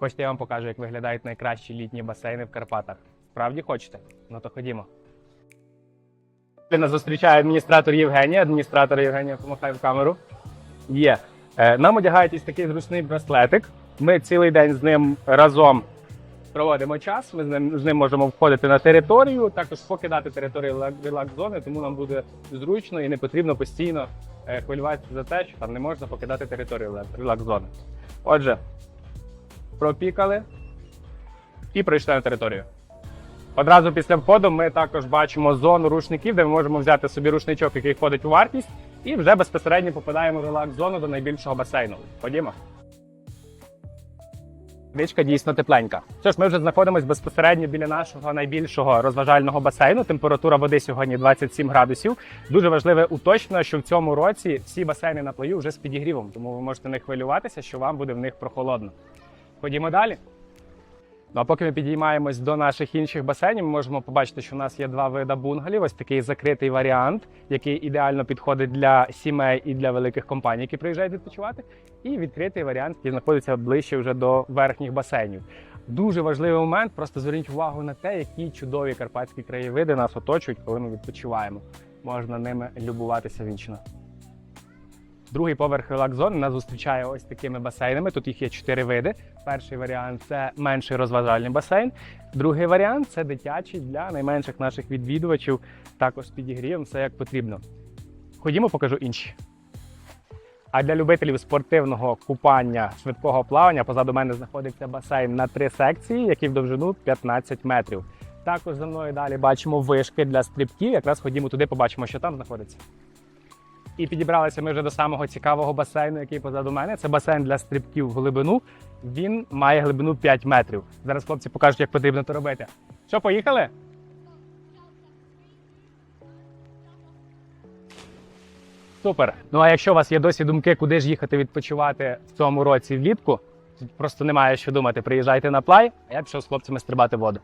Хочете, я вам покажу, як виглядають найкращі літні басейни в Карпатах. Справді хочете? Ну то ходімо. Нас зустрічає адміністратор Євгенія. Адміністратор Євгенія, помахай в камеру. Є. Е, Нам одягають ось такий зручний браслетик. Ми цілий день з ним разом проводимо час. Ми з ним, з ним можемо входити на територію, також покидати територію релак- релакс-зони, тому нам буде зручно і не потрібно постійно е, хвилюватися за те, що там не можна покидати територію релак- релакс-зони. Отже, пропікали і прийшли на територію. Одразу після входу ми також бачимо зону рушників, де ми можемо взяти собі рушничок, який входить у вартість, і вже безпосередньо попадаємо в релакс-зону до найбільшого басейну. Ходімо. Водичка дійсно тепленька. Що ж, ми вже знаходимося безпосередньо біля нашого найбільшого розважального басейну. Температура води сьогодні 27 градусів. Дуже важливе уточнення, що в цьому році всі басейни на плаю вже з підігрівом, тому ви можете не хвилюватися, що вам буде в них прохолодно. Ходімо далі. Ну а поки ми підіймаємось до наших інших басейнів, ми можемо побачити, що у нас є два види бунгалів. Ось такий закритий варіант, який ідеально підходить для сімей і для великих компаній, які приїжджають відпочивати. І відкритий варіант, який знаходиться ближче вже до верхніх басейнів. Дуже важливий момент. Просто зверніть увагу на те, які чудові карпатські краєвиди нас оточують, коли ми відпочиваємо. Можна ними любуватися вічно. Другий поверх релакс-зони нас зустрічає ось такими басейнами. Тут їх є чотири види. Перший варіант це менший розважальний басейн. Другий варіант це дитячий для найменших наших відвідувачів. Також з підігрівом, все як потрібно. Ходімо, покажу інші. А для любителів спортивного купання швидкого плавання позаду мене знаходиться басейн на три секції, які в довжину 15 метрів. Також за мною далі бачимо вишки для стрибків. Якраз ходімо туди, побачимо, що там знаходиться. І підібралися ми вже до самого цікавого басейну, який позаду мене. Це басейн для стрибків в глибину. Він має глибину 5 метрів. Зараз хлопці покажуть, як потрібно це робити. Що, поїхали? Супер. Ну а якщо у вас є досі думки, куди ж їхати відпочивати в цьому році влітку, просто немає що думати. Приїжджайте на плай, а я пішов з хлопцями стрибати воду.